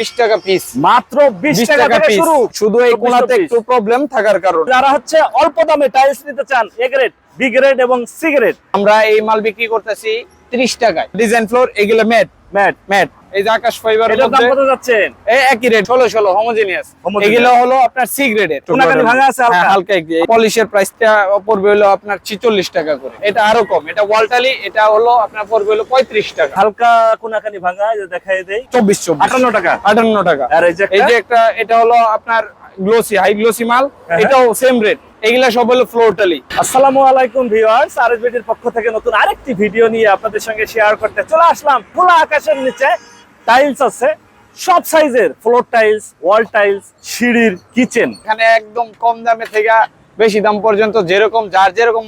বিশ টাকা পিস মাত্র বিশ টাকা পিস শুরু। শুধু এই 24 কোনাতে একটু প্রবলেম থাকার কারণে। যারা হচ্ছে অল্প দামে টাইলস নিতে চান এ গ্রেড বি গ্রেড এবং সি গ্রেড আমরা এই মাল বিক্রি করতেছি ত্রিশ টাকায়। ডিজাইন ফ্লোর এগুলো ম্যাট ম্যাট ম্যাট এই যে আকাশ ফাইবার এটার কত যাচ্ছেন এই একই রেট হোমোজিনিয়াস এগুলো হলো আপনার সি গ্রেডের কোনাকানি ভাঙা আছে হালকা? হালকা একটু। পলিশের প্রাইসটা পড়বে হলো আপনার ছিচল্লিশ টাকা করে। এটা আরও কম। এটা ওয়ালটালি এটা হলো আপনার পড়বে হলো পঁয়ত্রিশ টাকা। হালকা কোনাকানি ভাঙা যে দেই। টাকা? আটান্ন টাকা। আর এই যে এই একটা? যে একটা এটা হলো আপনার গ্লোসি হাই গ্লোসি মাল। হ্যাঁ। এটাও সেম রেট এগুলা সব হলো আসসালামু আলাইকুম ভিউয়ার্স আরএসবিটির পক্ষ থেকে নতুন আরেকটি ভিডিও নিয়ে আপনাদের সঙ্গে শেয়ার করতে চলে আসলাম। খোলা আকাশের নিচে। টাইলস আছে। সব সাইজের, ফ্লোর টাইলস, ওয়াল টাইলস, সিঁড়ির, কিচেন। এখানে একদম কম দামে থেকে বেশি দাম পর্যন্ত যেরকম, যার যেরকম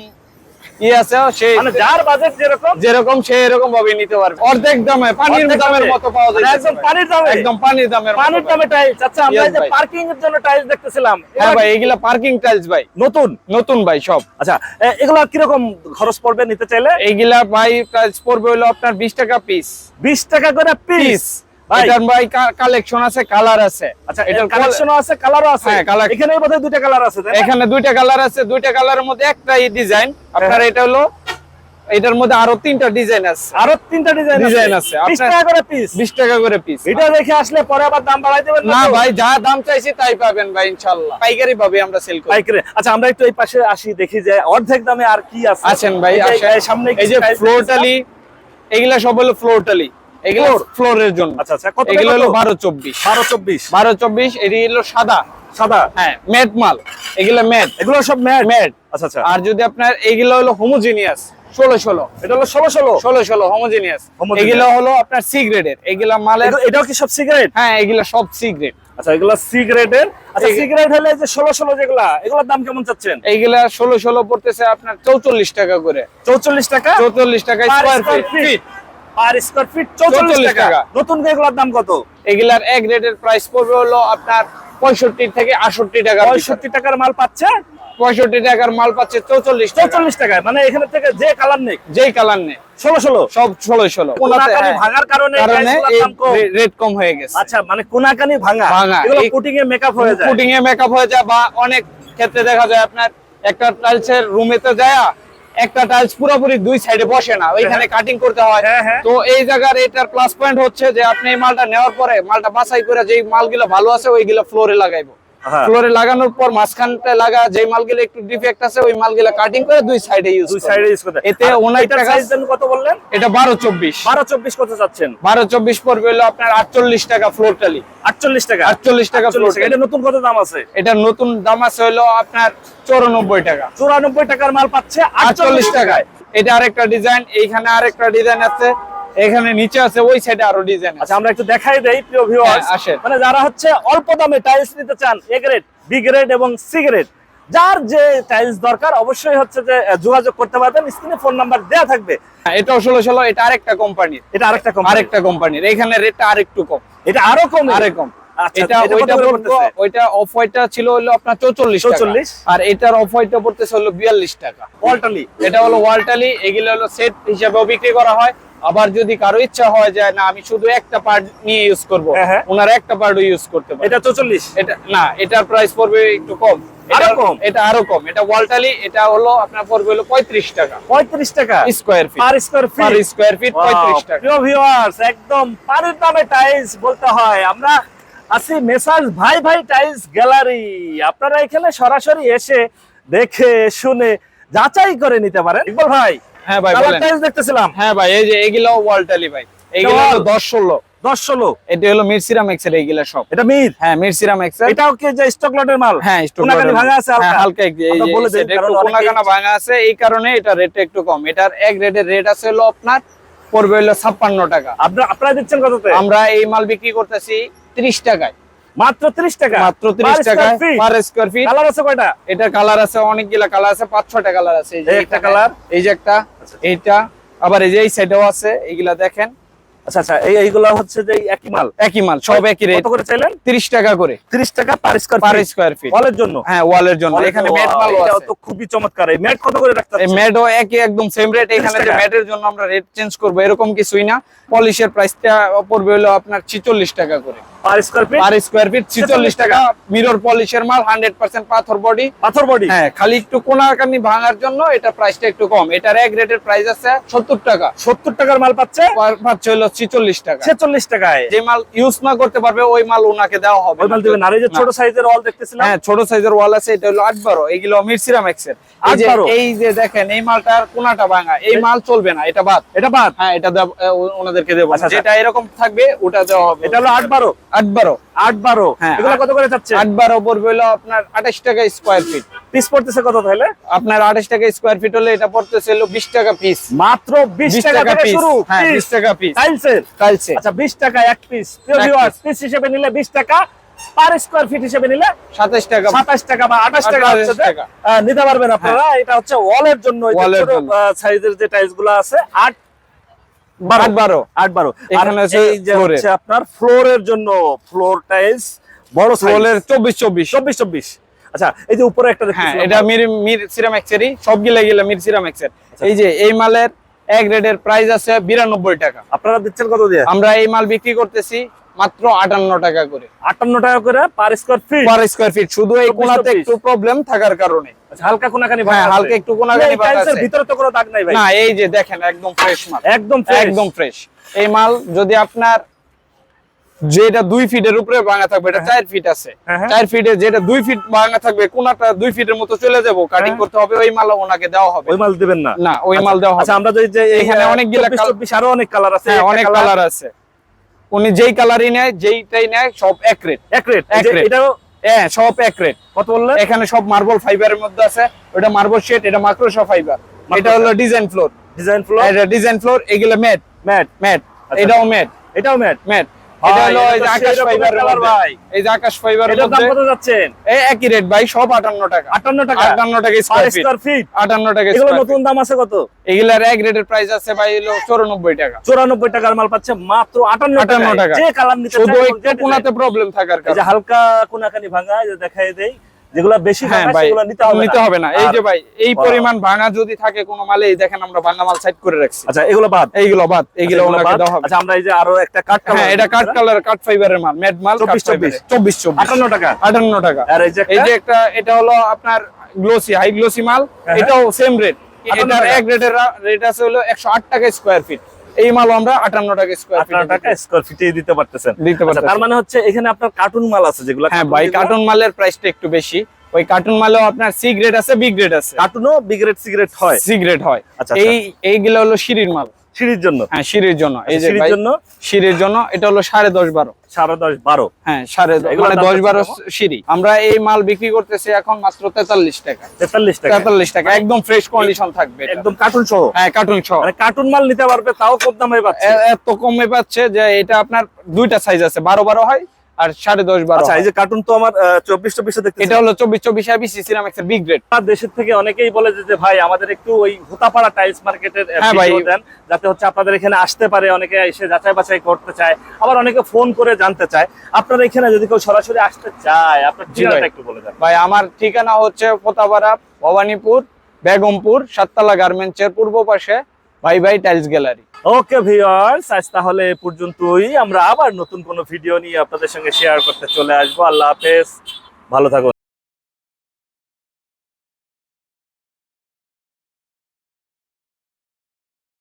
ইয়ে আছে সে মানে যার বাজেট যেরকম যেরকম সে এরকম ভাবে নিতে পারবে। অর্ধেক দামে পানির দামের মতো পাওয়া যায় মানে একদম পানির দামে? একদম পানির দামের পানির দামে টাইলস আচ্ছা আমরা যে পার্কিং এর জন্য টাইলস দেখতেছিলাম হ্যাঁ ভাই এগুলা পার্কিং টাইলস ভাই। নতুন? নতুন ভাই সব। আচ্ছা এগুলা কীরকম খরচ পড়বে নিতে চাইলে? এইগুলা ভাই টাইলস পড়বে হলো আপনার বিশ টাকা পিস বিশ টাকা করে পিস এটার ভাই কালেকশন আছে কালার আছে। আচ্ছা এটার কালেকশনও আছে কালারও আছে? হ্যাঁ, colour- এখানে বোধহয় দুইটা কালার আছে এখানে দুইটা কালার আছে দুইটা কালারের মধ্যে একটাই ডিজাইন আপনার হ্যাঁ। এটা হলো এটার মধ্যে আরও তিনটা ডিজাইন আছে। আরও তিনটা ডিজাইন আছে। বিশ আপনার- টাকা করে পিস বিশ টাকা করে পিস এটা দেখে আসলে পরে আবার দাম বাড়াই দেবেন না ভাই যা দাম চাইছি তাই পাবেন ভাই ইনশাল্লাহ পাইকারি ভাবে আমরা সেল করি। পাইকারি। আচ্ছা আমরা একটু এই পাশে আসি দেখি যে অর্ধেক দামে আর কি আছে। আছেন ভাই আসেন। এই সামনে এই যে ফ্লোর টালি এগুলা সব হলো ফ্লোর টালি এগুলো ফ্লোরের জন্য। আচ্ছা আচ্ছা কত এগুলো হলো বারো চব্বিশ। বারো চব্বিশ। বারো চব্বিশ এটি হলো সাদা। সাদা? হ্যাঁ ম্যাট মাল। এগুলো ম্যাট। এগুলো সব ম্যাট? ম্যাট। আচ্ছা আচ্ছা। আর যদি আপনার এগুলো হলো হোমোজিনিয়াস ষোলো ষোলো। এটা হলো ষোলো ষোলো? ষোলো ষোলো হোমোজিনিয়াস এগুলো হলো আপনার এগুলা মালের এটাও কি সব সিগারেট হ্যাঁ এগুলো সব সি আচ্ছা এগুলো সিগারেটের আচ্ছা সিগারেট হলে যে ষোলো ষোলো যেগুলা এগুলোর দাম কেমন চাচ্ছেন? এইগুলা ষোলো ষোলো পড়তেছে আপনার চৌচল্লিশ টাকা করে। চৌচল্লিশ টাকা? চৌচল্লিশ টাকা square feet. Per square feet চৌচল্লিশ 44 টাকা। নতুন এগুলোর দাম কত? এগুলার এক রেটের প্রাইস পড়বে হলো আপনার পঁয়ষট্টি থেকে আটষট্টি টাকা পঁয়ষট্টি টাকার মাল পাচ্ছে? পঁয়ষট্টি টাকার মাল পাচ্ছে চৌচল্লিশ টাকা। চৌচল্লিশ টাকায় মানে এখানে থেকে যে কালার নেই। যেই কালার নেই। সব কোনাকানি ভাঙার কারণে এই কারণে টাইলসগুলোর দাম কম। রেট কম হয়ে গেছে। আচ্ছা মানে কোনাকানি ভাঙা। ভাঙা। এগুলো পুটিং এ মেকআপ হয়ে যায়। পুটিং এ মেকআপ হয়ে যায় বা অনেক ক্ষেত্রে দেখা যায় আপনার একটা টাইলসের যায় একটা টাইলস পুরোপুরি দুই সাইডে বসে না ওইখানে কাটিং করতে হয় হ্যাঁ, হ্যাঁ। তো এই জায়গার এটার প্লাস পয়েন্ট হচ্ছে যে আপনি এই মালটা নেওয়ার পরে মালটা বাছাই করে যে মালগুলো ভালো আছে ওইগুলো ফ্লোরে লাগাইবো হ্যাঁ। ফ্লোরে লাগানোর পর মাঝখানটা লাগা যে মালগুলো একটু ডিফেক্ট আছে ওই মালগুলো কাটিং করে দুই সাইডে ইউজ দুই সাইডে ইউজ করতে এতে ওনার টাকা কত বললেন? এটা বারো চব্বিশ। বারো চব্বিশ কত চাচ্ছেন। বারো চব্বিশ পড়বে হলো আপনার আটচল্লিশ টাকা ফ্লোর টালি আটচল্লিশ টাকা? আটচল্লিশ টাকা ফ্লোর এটা নতুন কত দাম আছে? এটা নতুন দাম আছে হলো আপনার চৌরানব্বই টাকা। চুরানব্বই টাকার মাল পাচ্ছে আটচল্লিশ টাকায়। এটা আরেকটা ডিজাইন এইখানে আরেকটা ডিজাইন আছে। এখানে নিচে আছে ওই সাইডে আরও ডিজাইন আছে। আচ্ছা আমরা একটু দেখাই দেই প্রিয় ভিউয়ার্স হ্যাঁ। মানে যারা হচ্ছে অল্প দামে টাইলস নিতে চান এ গ্রেড বি গ্রেড এবং সি গ্রেড যার যে টাইলস দরকার অবশ্যই হচ্ছে যে যোগাযোগ করতে পারবেন। স্ক্রিনে ফোন নাম্বার দেয়া থাকবে। হ্যাঁ, এটাও ষোলো ষোলো এটা আরেকটা কোম্পানির এটা আরেকটা কোম্পানি আরেকটা কোম্পানির এখানে রেটটা আরেকটু কম। এটা আরও কম। আরেক কম। আচ্ছা, এটা এটা ওইটা অফ হোয়াইটটা ছিল হলো আপনার চৌচল্লিশ 44 আর এটার অফ হোয়াইটটা পড়তেছে হলো বিয়াল্লিশ টাকা। অল্টালি এটা হলো ওয়ালটালি এগুলো হলো সেট হিসাবেও বিক্রি করা হয়। আবার যদি কারও ইচ্ছা হয় যে না আমি শুধু একটা পার্ট নিয়ে ইউজ করব হ্যাঁ, হ্যাঁ। ওনার একটা পার্টও ইউজ করতে পারে। এটা চৌচল্লিশ এটা না এটার প্রাইস পড়বে একটু কম। আরও এটা- কম? এটা আরও কম। এটা ওয়ালটালি এটা হলো আপনার পড়বে হলো পঁয়ত্রিশ টাকা। পঁয়ত্রিশ টাকা? Square feet per square per feet square feet পঁয়ত্রিশ টাকা। প্রিয় ভিউয়ার্স একদম পানির দামে টাইলস বলতে হয়। আমরা আছি মেসাজ ভাই ভাই টাইলস গ্যালারি আপনারা এখানে সরাসরি এসে দেখে শুনে যাচাই করে নিতে পারেন। ইকবাল ভাই হ্যাঁ ভাই টাইলস দেখতেছিলাম। হ্যাঁ ভাই এই যে এগুলো ওয়ালটালি ভাই। এগুলো wall? হলো দশ ষোলো। দশ ষোলো? এটা হলো মিরসিরাম এক্সেল এইগুলা সব। এটা মির? হ্যাঁ মিরসিরাম এক্সেল এটাও কি যে স্টক লটের মাল? হ্যাঁ স্টোর কোনাকানি ভাঙা আছে হালকা? হালকা এই যে side একটু কোনাকানা ভাঙা আছে এই কারণে এটা রেটটা একটু কম। এটার এক রেটের রেট আছে হলো আপনার পড়বে হলো ছাপ্পান্ন টাকা। আপনারা আপনারা দিচ্ছেন কততে? আমরা এই মাল বিক্রি করতেছি ত্রিশ টাকায়। মাত্র ত্রিশ টাকা। মাত্র ত্রিশ টাকায় পার স্কোয়ার ফিট কালার আছে কয়টা? এটার কালার আছে অনেকগুলা কালার আছে পাঁচ ছটা কালার আছে। এই যে একটা colour? এই যে একটা এইটা। আবার এই যে এই সাইডেও আছে এইগুলা দেখেন। আচ্ছা আচ্ছা এই এইগুলা হচ্ছে যে একই মাল? একই মাল সব একই রেট কত করে চাইলেন? ত্রিশ টাকা করে। ত্রিশ টাকা per square per square feet ওয়ালের জন্য? হ্যাঁ ওয়ালের জন্য। এখানে ম্যাট এটাও তো খুবই চমৎকার। এই ম্যাট কত করে রাখতে এই ম্যাটও একই একদম সেম রেট এখানে যে ম্যাটের জন্য আমরা রেট চেঞ্জ করব এরকম কিছুই না। পলিশের প্রাইসটা পড়বে হলো আপনার ছিচল্লিশ টাকা করে। Per square feet? Per square feet ছিচল্লিশ টাকা। মিরর পলিশের মাল হান্ড্রেড পার্সেন্ট পাথর বডি পাথর বডি হ্যাঁ খালি একটু কোনাকানি ভাঙার জন্য এটা প্রাইসটা একটু কম। এটার এক রেটের প্রাইস আছে সত্তর টাকা। সত্তর টাকার মাল পাচ্ছে? পাচ্ছে হলো ছিচল্লিশ টাকা। ছেচল্লিশ টাকায়। যে মাল ইউজ না করতে পারবে ওই মাল ওনাকে দেওয়া হবে। ওই মাল দিবেন আর এই যে ছোট সাইজের অল দেখতেছিলাম? হ্যাঁ ছোট সাইজের ওয়াল আছে এটা হলো আট বারো এগুলো মিরসিরাম এক্সের এই যে এই যে দেখেন এই মালটার কোনাটা ভাঙা এই মাল চলবে না এটা বাদ। এটা বাদ? হ্যাঁ এটা ওনাদেরকে দেবো। আচ্ছা, আচ্ছা। যেটা এরকম থাকবে ওটা দেওয়া হবে। এটা হলো আট বারো আট বারো। আট বারো। হ্যাঁ, এগুলো কত করে যাচ্ছে? আট বারো পড়বে হলো আপনার আঠাশ টাকা স্কোয়ার ফিট পিস পড়তেছে কত তাহলে? আপনার আঠাশ টাকা স্কোয়ার ফিট হলে এটা পড়তেছে হলো বিশ টাকা পিস মাত্র বিশ বিশ টাকা টাকা পিস হ্যাঁ বিশ টাকা পিস টাইলসের টাইলসে আচ্ছা বিশ টাকা এক পিস পিস হিসেবে নিলে বিশ টাকা পার স্কোয়ার ফিট হিসেবে নিলে সাতাশ টাকা। সাতাশ টাকা বা আঠাশ টাকা 28 হচ্ছে যে, টাকা। আহ, নিতে পারবেন আপনারা। এটা হচ্ছে ওয়ালের জন্য সাইজের যে টাইলসগুলো আছে আট আট বারো। আট বারো। আর এখানে আছে এই যে floor এর। হচ্ছে আপনার ফ্লোরের জন্য ফ্লোর টাইলস বড় রোলের চব্বিশ চব্বিশ। চব্বিশ চব্বিশ। আচ্ছা এই যে উপরে একটা হ্যাঁ এটা মির মির সিরামেক্সেরই সব গিলা গিলা মির সিরাম এক্সের এই যে এই মালের এক প্রাইস আছে বিরানব্বই টাকা। আপনারা দিচ্ছেন কত দিয়ে? আমরা এই মাল বিক্রি করতেছি মাত্র আটান্ন টাকা করে। আটান্ন টাকা করে per square feet per square feet শুধু এই 24 কোনাতে একটু প্রবলেম থাকার কারণে। আচ্ছা, হালকা হ্যাঁ হালকা একটু ভাগ আছে। ভিতরে তো কোনো দাগ নাই ভাই। না এই যে দেখেন একদম ফ্রেশ মাল। একদম fresh। একদম ফ্রেশ এই মাল যদি আপনার যেটা দুই ফিটের উপরে ভাঙা থাকবে এটা চার ফিট আছে। হ্যাঁ, হ্যাঁ। চার ফিটে যেটা দুই ফিট ভাঙা থাকবে কোনাটা দুই ফিটের মতো চলে যাব কাটিং হ্যাঁ। করতে হবে ওই মাল ওনাকে দেওয়া হবে। ওই মাল দিবেন না? না ওই মাল দেওয়া হবে। আচ্ছা আমরা যদি এখানে অনেকগুলা অনেক কাল- 24 আরও অনেক কালার আছে হ্যাঁ অনেক কালার আছে। উনি যেই কালারই নেয় যেইটাই নেয় সব এক রেট এক রেট এক রেট এটাও হ্যাঁ সব এক রেট কত বললেন? এখানে সব মার্বল ফাইবারের মধ্যে আছে। ওটা মার্বল শেড এটা মাইক্রোসফট ফাইবার এটা হলো ডিজাইন ফ্লোর ডিজাইন ফ্লোর এটা ডিজাইন ফ্লোর এগুলো ম্যাট ম্যাট ম্যাট। এটাও ম্যাট এটাও ম্যাট ম্যাট এটা হলো এই যে আকাশ সেই রকমের ফাইবারের colour মধ্যে। ভাই। এই যে আকাশ ফাইবারের এটার দাম কত যাচ্ছেন? এই একই রেট ভাই সব 58 টাকা। 58 টাকা? 58 টাকা স্কয়ার ফিট 58 টাকা এগুলো নতুন দাম আছে কত? এগুলার এক রেটের প্রাইস আছে ভাই হলো 94 টাকা। 94 টাকার মাল পাচ্ছে মাত্র 58 58 টাকা টাকা। যে কালার নিতে শুধু একটু কোনাতে প্রবলেম থাকার যে হালকা কোনাখানি ভাঙা যে দেখাই দেই। যেগুলো বেশি হ্যাঁ সেগুলো নিতে হবে নিতে হবে না। এই যে ভাই এই পরিমাণ ভাঙা যদি থাকে কোনো মালে এই দেখেন আমরা ভাঙা মাল সাইড করে রাখছি। আচ্ছা এগুলো বাদ। এইগুলো বাদ আচ্ছা, এইগুলো ওনাকে দেওয়া হবে। আচ্ছা আমরা এই যে আরও একটা কাট হ্যাঁ এটা কাট কালার কাট ফাইবারের মাল ম্যাট মাল 24 24 24 24 58 টাকা। 58 টাকা। আর এই যে এই একটা- যে একটা এটা হলো আপনার গ্লোসি হাই গ্লোসি মাল। হ্যাঁ। এটাও সেম রেট 58 এটার এক রেটের রেট আছে হলো 108 টাকা স্কয়ার ফিট এই মাল আমরা 58 টাকা স্কয়ার ফিট 58 টাকা স্কয়ার ফিটে দিতে পারতেছেন। দিতে আচ্ছা। তার মানে হচ্ছে এখানে আপনার কার্টুন মাল আছে যেগুলো হ্যাঁ ভাই কার্টুন মালের প্রাইসটা একটু বেশি। ওই কার্টুন মালেও আপনার সি গ্রেড আছে বি গ্রেড আছে। কার্টুনও বিগ্রেড সিগারেট হয়। সি গ্রেড হয়। আচ্ছা, এই এইগুলো হলো সিঁড়ির মাল। সিঁড়ির জন্য। হ্যাঁ সিঁড়ির জন্য। এই যে সিঁড়ির জন্য? সিঁড়ির জন্য এটা হলো সাড়ে দশ বারো। সাড়ে দশ বারো। হ্যাঁ সাড়ে মানে দশ বারো সিঁড়ি। আমরা এই মাল বিক্রি করতেছি এখন মাত্র তেতাল্লিশ টাকা। তেতাল্লিশ টাকা। তেতাল্লিশ টাকা একদম ফ্রেশ কন্ডিশন থাকবে একদম কার্টুন সহ? হ্যাঁ কার্টুন সহ। মানে কার্টুন মাল নিতে পারবে তাও কম দামে পাচ্ছে। এত কমে পাচ্ছে যে এটা আপনার দুইটা সাইজ আছে। বারো বারো হয় আর সাড়ে দশ বারো আচ্ছা এই যে কার্টুন তো আমার চব্বিশ চব্বিশে এটা হলো চব্বিশ চব্বিশ আবিসি সিরামিক্সের বিগ গ্রেড দেশের থেকে অনেকেই বলে যে ভাই আমাদের একটু ওই হোতাপাড়া টাইলস মার্কেটের। দেন যাতে হচ্ছে আপনাদের এখানে আসতে পারে অনেকে এসে যাচাই বাছাই করতে চায়। আবার অনেকে ফোন করে জানতে চায়। আপনার এখানে যদি কেউ সরাসরি আসতে চায় আপনার ঠিকানাটা একটু বলে দেন। ভাই আমার ঠিকানা হচ্ছে পোতাপাড়া ভবানীপুর বেগমপুর সাততলা গার্মেন্টসের পূর্ব পাশে। ভাই by tiles gallery. Okay viewers, আজ তাহলে এ পর্যন্তই। আমরা আবার নতুন কোনো ভিডিও নিয়ে আপনাদের সঙ্গে শেয়ার করতে চলে আসব। আল্লাহ হাফেজ। ভালো থাকুন।